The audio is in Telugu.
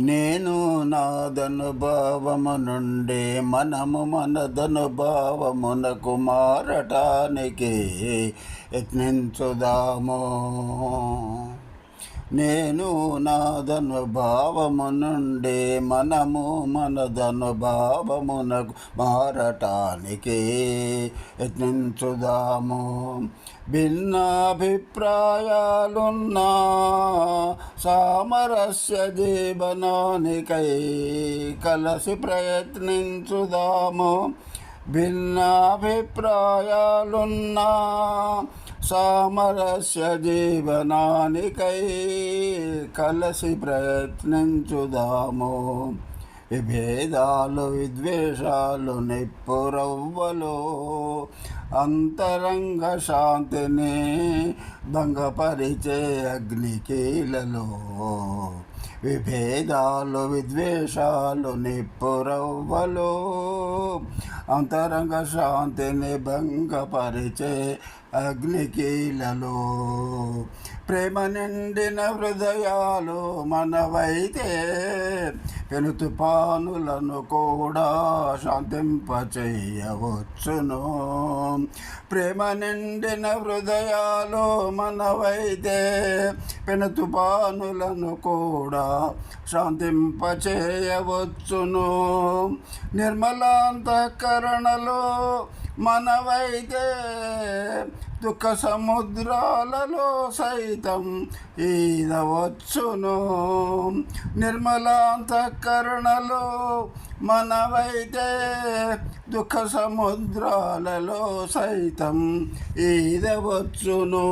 నేను నాదనుభావము నుండే మనము మనదనుభావమునకు మారటానికి యత్నించుదాము. నేను నాదనుభావము నుండి మనము మనదనుభావమునకు మారటానికి యత్నించుదాము. భిన్నాభిప్రాయాలున్నా సామరస్య జీవనానికై కలసి ప్రయత్నించుదాము. భిన్నాభిప్రాయాలున్నా సామరస్య జీవనానికై కలసి ప్రయత్నించుదాము. విభేదాలు విద్వేషాలు నిప్పురవ్వలు అంతరంగ శాంతిని భంగపరిచే అగ్నికీలలో విభేదాలు విద్వేషాలు నిప్పురవ్వలు అంతరంగ శాంతిని భంగపరిచే అగ్నికీలలో. ప్రేమ నిండిన హృదయాలు మనవైతే పెను తుఫానులను కూడా శాంతింపచేయవచ్చును. ప్రేమ నిండిన హృదయాలు మనవైతే పెను తుఫానులను కూడా శాంతింపచేయవచ్చును. నిర్మలాంతకరణలో మనవైతే దుఃఖ సముద్రాలలో సైతం ఈదవచ్చును. నిర్మలాంతఃకరణలో మనవైతే దుఃఖ సముద్రాలలో సైతం ఈదవచ్చును.